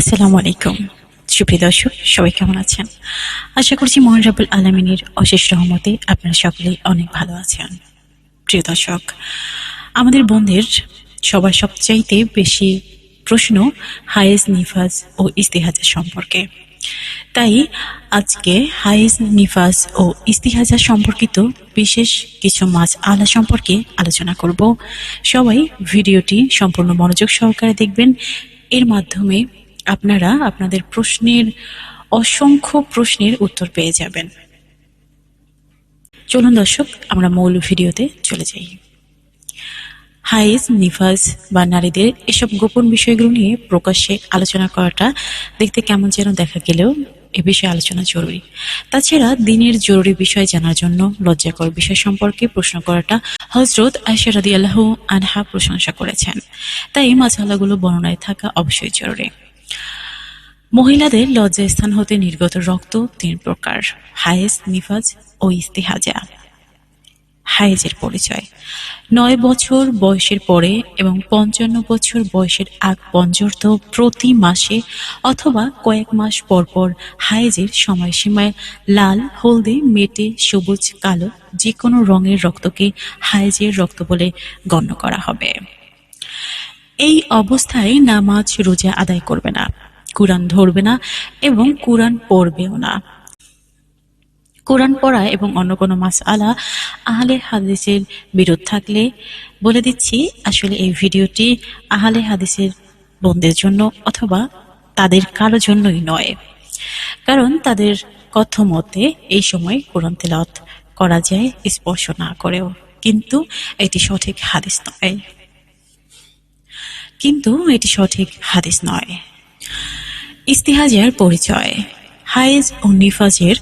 আসসালামু আলাইকুম। সুপ্রিয় দর্শক, সবাই কেমন আছেন? আশা করছি মোহন রাবুল আলমিনের অশেষ রহমতে আপনারা সকলেই অনেক ভালো আছেন। প্রিয় দর্শক, আমাদের বোনদের সবার সবচাইতে বেশি প্রশ্ন হায়েজ নিফাজ ও ইস্তিহাজা সম্পর্কে। তাই আজকে হায়েজ নিফাজ ও ইস্তিহাজা সম্পর্কিত বিশেষ কিছু মাছ আলা সম্পর্কে আলোচনা করব। সবাই ভিডিওটি সম্পূর্ণ মনোযোগ সহকারে দেখবেন। এর মাধ্যমে আপনারা আপনাদের প্রশ্নের, অসংখ্য প্রশ্নের উত্তর পেয়ে যাবেন। চলুন দর্শক, আমরা মূল ভিডিওতে চলে যাই। হাইজ নিফাজ বা নারীদের এসব গোপন বিষয়গুলো নিয়ে প্রকাশ্যে আলোচনা করাটা দেখতে কেমন যেন দেখা গেলেও এ বিষয়ে আলোচনা জরুরি। তাছাড়া দিনের জরুরি বিষয় জানার জন্য লজ্জাকর বিষয় সম্পর্কে প্রশ্ন করাটা হজরত আয়সা রাদি আল্লাহ আনহা প্রশংসা করেছেন। তাই এই মাঝালাগুলো বর্ণনায় থাকা অবশ্যই জরুরি। মহিলাদের লজ্জাস্থান হতে নির্গত রক্ত তিন প্রকার, হায়েস, নিফাজ ও ইস্তেহাজা। হায়েজের পরিচয়। নয় বছর বয়সের পরে এবং পঞ্চান্ন বছর বয়সের আগ পর্যন্ত প্রতি মাসে অথবা কয়েক মাস পর পর হায়েজের সময়সীমায় লাল, হলদে, মেটে, সবুজ, কালো যে কোনো রঙের রক্তকে হায়েজের রক্ত বলে গণ্য করা হবে। এই অবস্থায় নামাজ রোজা আদায় করবে না। কোরআন ধরবে না এবং কোরআন পড়বেও না। কোরআন পড়া এবং অন্য কোনো মাস আলা আহলে হাদিসের বিরোধ থাকলে বলে দিচ্ছি, আসলে এই ভিডিওটি আহলে হাদিসের বোনদের জন্য অথবা তাদের কারও জন্যই নয়। কারণ তাদের কথ মতে এই সময় কোরআন তেলাওয়াত করা যায় স্পর্শ না করেও। কিন্তু এটি সঠিক হাদিস নয়। কিন্তু এটি সঠিক হাদিস নয়। ইস্তিহাজের পরিচয়। হায়েজ ও নিফাজের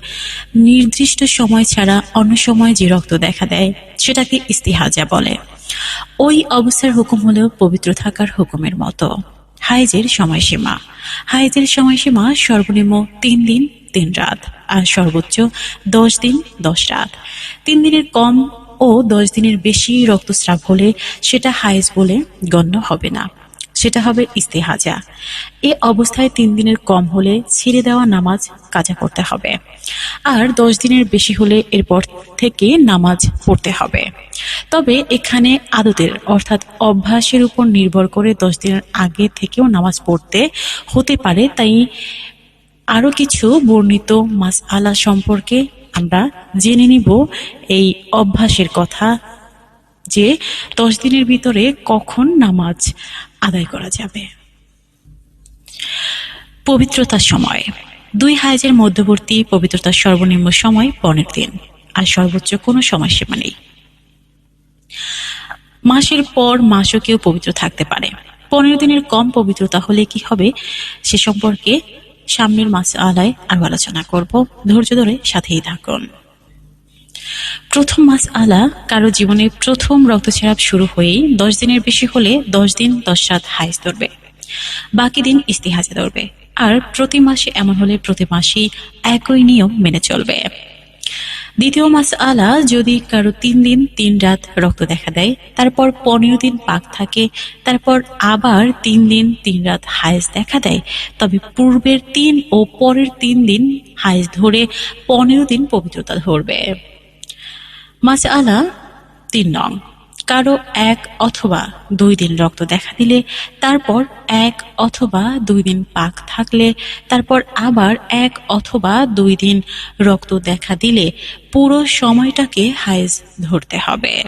নির্দিষ্ট সময় ছাড়া অন্য সময় যে রক্ত দেখা দেয়, সেটাকে ইস্তিহাজা বলে। ওই অবস্থার হুকুম হলো পবিত্র থাকার হুকুমের মতো। হায়েজের সময়সীমা। হায়েজের সময়সীমা সর্বনিম্ন তিন দিন, তিন রাত, আর সর্বোচ্চ দশ দিন, দশ রাত। তিন দিনের কম ও দশ দিনের বেশি রক্তস্রাব হলে সেটা হায়েজ বলে গণ্য হবে না। সেটা হবে ইস্তেহাজা। এ অবস্থায় তিন দিনের কম হলে ছেড়ে দেওয়া নামাজ কাজা করতে হবে। আর দশ দিনের বেশি হলে এরপর থেকে নামাজ পড়তে হবে। তবে এখানে আদতের, অর্থাৎ অভ্যাসের উপর নির্ভর করে দশ দিনের আগে থেকেও নামাজ পড়তে হতে পারে। তাই আরও কিছু বর্ণিত মাস আলা সম্পর্কে আমরা জেনে নিব। এই অভ্যাসের কথা যে দশ দিনের ভিতরে কখন নামাজ আদায় করা যাবে। পবিত্রতার সময়। দুই হাইজের মধ্যবর্তী পবিত্রতার সর্বনিম্ন সময় পনেরো দিন। আর সর্বোচ্চ কোনো সময়সীমা নেই। মাসের পর মাসও কেউ পবিত্র থাকতে পারে। পনেরো দিনের কম পবিত্রতা হলে কি হবে, সে সম্পর্কে সামনের মাস আলায় আরও আলোচনা করব। ধৈর্য ধরে সাথেই থাকুন। প্রথম মাস আলা কারও জীবনে প্রথম রক্তস্রাব শুরু হয়েই দশ দিনের বেশি হলে দশ দিন দশ রাত হাইজ ধরবে। বাকি দিন ইস্তিহাজে ধরবে। আর প্রতি মাসে এমন হলে প্রতি মাসেই একই নিয়ম মেনে চলবে। দ্বিতীয় মাস আলা যদি কারও তিন দিন তিন রাত রক্ত দেখা দেয়, তারপর পনেরো দিন পাক থাকে, তারপর আবার তিন দিন তিন রাত হায়েস দেখা দেয়, তবে পূর্বের তিন ও পরের তিন দিন হায়েস ধরে পনেরো দিন পবিত্রতা ধরবে। মাস আলা তিন নং। কারও এক অথবা দুই দিন রক্ত দেখা দিলে, তারপর এক অথবা দুই দিন পাক থাকলে, তারপর আবার এক অথবা দুই দিন রক্ত দেখা দিলে পুরো সময়টাকে হাইজ ধরতে হবে।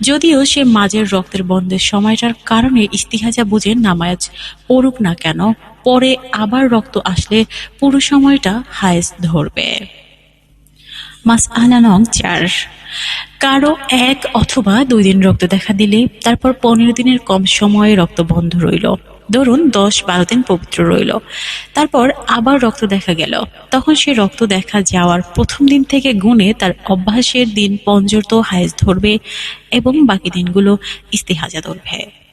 যদিও সে মাঝের রক্তের বন্ধের সময়টার কারণে ইস্তিহাজা বুঝে নামাজ পড়ুক না কেন, পরে আবার রক্ত আসলে পুরো সময়টা হাইজ ধরবে। মাস আলা নং চার। কারও এক অথবা দুই দিন রক্ত দেখা দিলে, তারপর পনেরো দিনের কম সময়ে রক্ত বন্ধ রইল। ধরুন দশ বারো দিন পবিত্র রইল। তারপর আবার রক্ত দেখা গেল। তখন সে রক্ত দেখা যাওয়ার প্রথম দিন থেকে গুণে তার অভ্যাসের দিন পঞ্জর্ত হায়েজ ধরবে এবং বাকি দিনগুলো ইস্তেহাজা ধরবে।